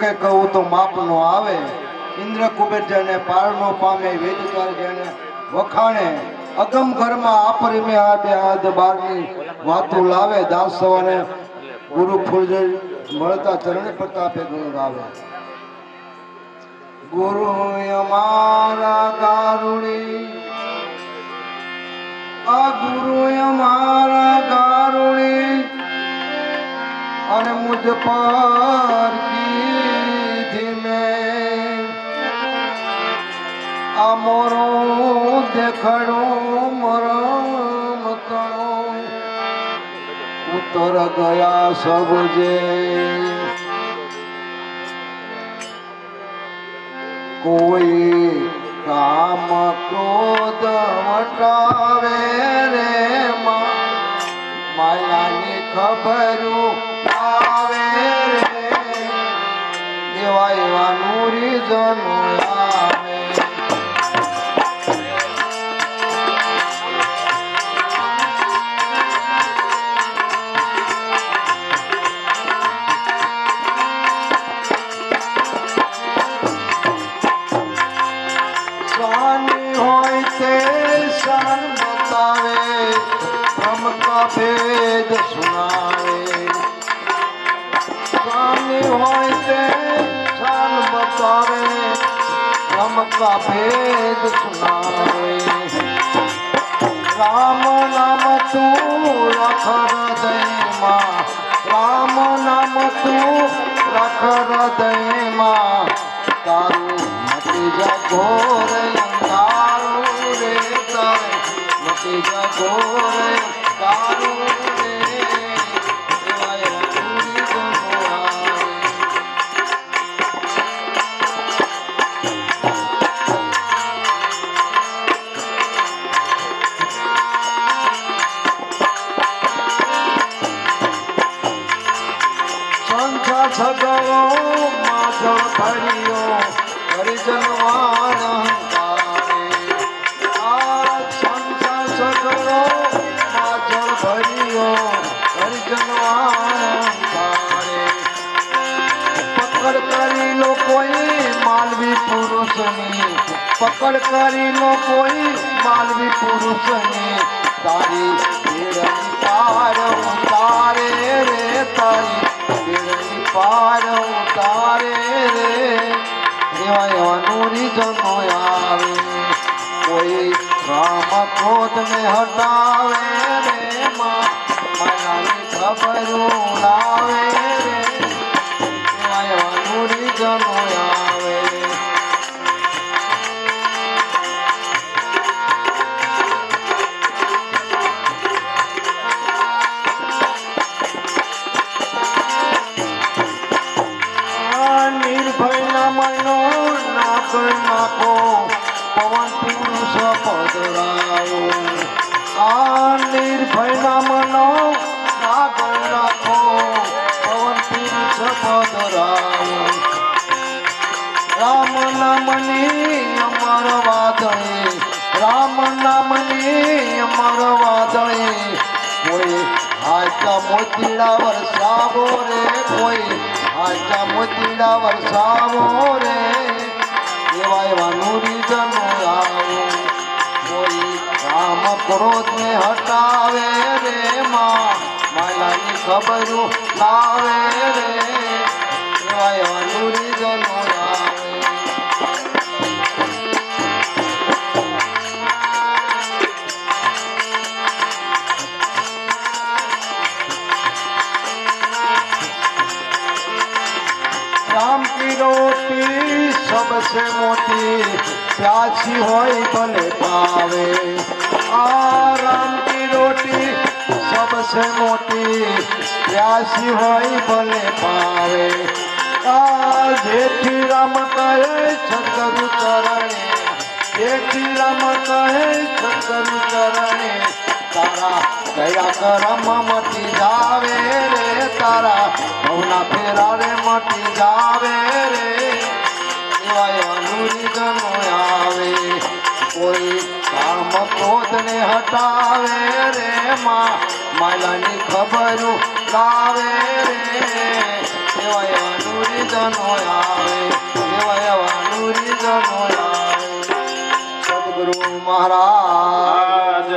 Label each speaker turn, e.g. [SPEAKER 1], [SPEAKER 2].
[SPEAKER 1] કે કહું તો માપ નો આવે. ઇન્દ્ર કુબેર જેને પાર નો પામે વેદકાર જેને વખાણે, અગમ ઘરમાં આપરીમે આ બે હાથ બારની વાતો લાવે. દાસ ગુરુ ફૂલજર મળતા ચરણ પ્રતાપે ગુણ ગાવે. ગુરુ અમારા કારુણી આ ગુરુ અમારા કારુણી અને મુझ પર આ મોરો દેખાડો મરમ તણો. ઉત્તર ગયા કોઈ કામ ક્રોધ વટાવે રે માયાની ખબરું આવે રે. એવા એવા નૂરી ભેદ સુનાવે. સ્વામી હોય તે છાન બતાવે. કા ભેદ સુનાવે. રામ નામ તું રખ હૃદયમાં. રામ નામ તું રખ હૃદયમાં. તારું મટી જા ઘોર અંધારું રે તારે. મટી જા ઘોર અંધારું રે એવા એવા ગુરી ગમો આવે. સંખ્યા છગવો માધવ ભર્યો હરિજનવાણ પકડ કરી લો કોઈ માલવી પુરુષને. તારી પીડની પાર ઉતારે રે, તારી પીડની પાર ઉતારે રે. એવા અનુરી નૂરી જનો આવે, કોઈ રામ ક્રોધ ને હટાવે રે, માં ખબર લાવે રે. એવા અનુરી જનો નામની અમર વાદળે રામ નામની અમર વાદળે. કોઈ આજા મોતીડા વરસાવો રે કોઈ આજા મોતીડા વરસાવો રે. એવા એવા નૂરી જનો કોઈ રામ ક્રોધને હટાવે રે માં. માયાની ખબરો લાવે રે. છે મોટી પ્યાસી હોય ભલે પાવે આરામ કી રોટી સબસે મોટી પ્યાસી હોય ભલે પાવે આ જેઠી રામ કહે શંકર ચરણે. જેઠી રામ કહે શંકર ચરણે. તારા દયા કરમ મટી જાવે રે, તારા ભવના ફેરા રે મટી જાવે રે. એવા અનુરી જનો આવે કોઈ કામ ક્રોધને હટાવે રે માં માલાની ખબર લાવે રે એવા એવા નુરીજનો આવે એવા એવા નુરીજનો આવે સદગુરુ મહારાજ